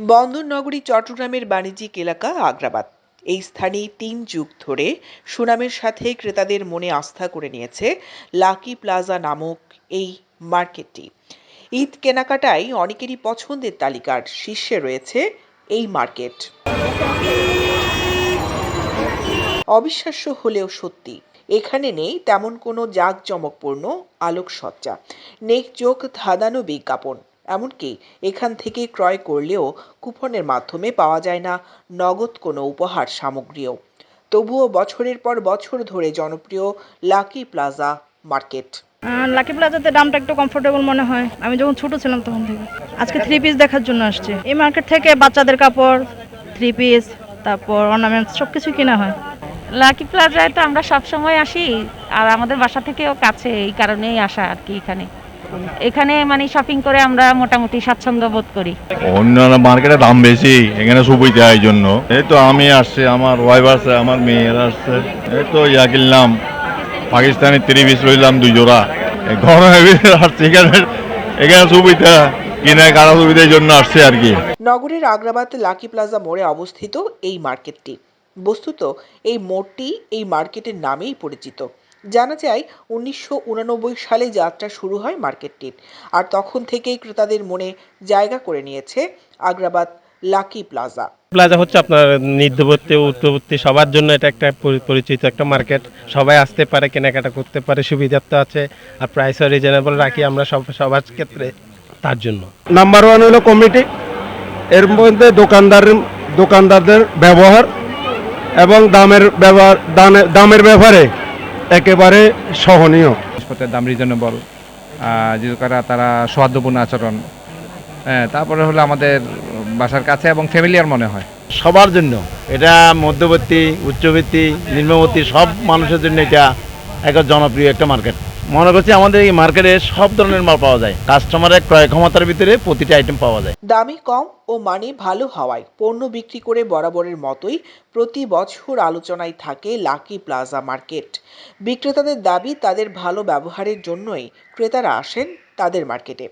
বন্দরনগরী, চট্টগ্রামের বাণিজ্যিক এলাকা আগ্রাবাদ। এই স্থানে তিন যুগ ধরে সুনামের সাথে ক্রেতাদের মনে আস্থা করে নিয়েছে লাকি প্লাজা নামক এই মার্কেটটি। ঈদ কেনাকাটায় অনেকেরই পছন্দের তালিকার শীর্ষে রয়েছে এই মার্কেট। অবিশ্বাস্য হলেও সত্যি, এখানে নেই তেমন কোনো জাঁকজমকপূর্ণ আলোকসজ্জা। নেই চোখ ধাঁধানো বিজ্ঞাপন। এমনকি এখান থেকে ক্রয় করলেও কুপনের মাধ্যমে পাওয়া যায় না নগদ কোনো উপহার সামগ্রীও। তবুও বছরের পর বছর ধরে জনপ্রিয় লাকি প্লাজা মার্কেট। লাকি প্লাজাতে দামটা একটু কমফোর্টেবল মনে হয়। আমি যখন ছোট ছিলাম তখন থেকে। আজকে থ্রি পিস দেখার জন্য আসছে। এই মার্কেট থেকে বাচ্চাদের কাপড় থ্রি পিস তারপর অর্নামেন্টস সব কিছু কেনা হয়। লাকি প্লাজায় তো আমরা সব সময় আসি আর আমাদের বাসা থেকেও কাছে এই কারণেই আসা আর কি এখানে। এখানে মানে শপিং করে আমরা মোটামুটি স্বাচ্ছন্দ্য বোধ করি। অন্যান্য মার্কেটে দাম বেশি এখানে সুবিধা এই জন্য। এই তো আমি আসছি আমার ওয়াইফ আসছে আমার মেয়েরা আসছে। এই তো ইয়া কিনলাম পাকিস্তানি থ্রি পিস রইলাম দুই জোড়া। গরমে আসছে এখানে এখানে সুবিধা কিনে কারা সুবিধার জন্য আসছে আর কি। নগরের আগ্রাবাদ লাকি প্লাজা মোড়ে অবস্থিত এই মার্কেটটি। বস্তুত এই মোড়টি এই মার্কেটের নামেই পরিচিত। জানা যায় উনিশশো উনানব্বই সালে যাত্রা শুরু হয় মার্কেটটির। আর তখন থেকেই ক্রেতাদের মনে জায়গা করে নিয়েছে আগ্রাবাদ লাকি প্লাজা। প্লাজা হচ্ছে আপনার নিত্যবর্তী উত্তরবর্তী সবার জন্য এটা একটা পরি- পরিচিত একটা মার্কেট। সবাই আসতে পারে কেনাকাটা করতে পারে সুবিধা তো আছে। আর প্রাইসও রিজনেবল রাখি আমরা সব সবার ক্ষেত্রে তার জন্য। নাম্বার ওয়ান হলো কমিটি এর মধ্যে দোকানদার দোকানদারদের ব্যবহার এবং দামের ব্যবহার দামের ব্যাপারে একেবারে সহনীয়। জিনিসপত্রের দাম রিজনেবল যেহেতু করা তারা সৌহার্দ্যপূর্ণ আচরণ। হ্যাঁ তারপরে হলো আমাদের বাসার কাছে এবং ফ্যামিলিয়ার মনে হয়। সবার জন্য। এটা মধ্যবর্তী উচ্চবর্তী নিম্নবর্তী সব মানুষের জন্য এটা একটা জনপ্রিয় একটা মার্কেট। মনে করছি আমাদের এই মার্কেটে সব ধরনের মাল পাওয়া যায়। কাস্টমারের ক্রয় ক্ষমতার ভিতরে প্রতিটা আইটেম পাওয়া যায়। দামে, কম ও মানে ভালো হওয়ায় পণ্য বিক্রি করে বরাবরের মতোই প্রতি বছর আলোচনায় থাকে লাকি প্লাজা মার্কেট বিক্রেতাদের দাবি, তাদের ভালো ব্যবহারের জন্যই ক্রেতারা আসেন তাদের মার্কেটে।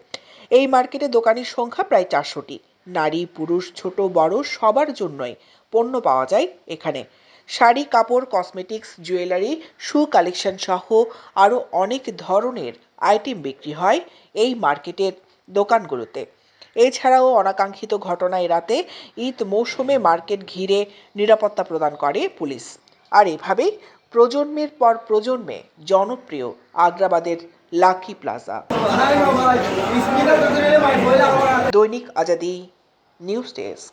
এই মার্কেটে দোকানের সংখ্যা প্রায় চারশোটি। নারী, পুরুষ, ছোট, বড় সবার জন্যই পণ্য পাওয়া যায় এখানে। শাড়ি, কাপড় কসমেটিক্স জুয়েলারি শু কালেকশন সহ আরও অনেক ধরনের আইটেম বিক্রি হয় এই মার্কেটের দোকানগুলোতে। এছাড়াও অনাকাঙ্ক্ষিত ঘটনা এড়াতে ঈদ মৌসুমে মার্কেট ঘিরে নিরাপত্তা প্রদান করে পুলিশ। আর এভাবেই প্রজন্মের পর প্রজন্মে জনপ্রিয় আগ্রাবাদের লাকি প্লাজা দৈনিক আজাদি নিউজ ডেস্ক।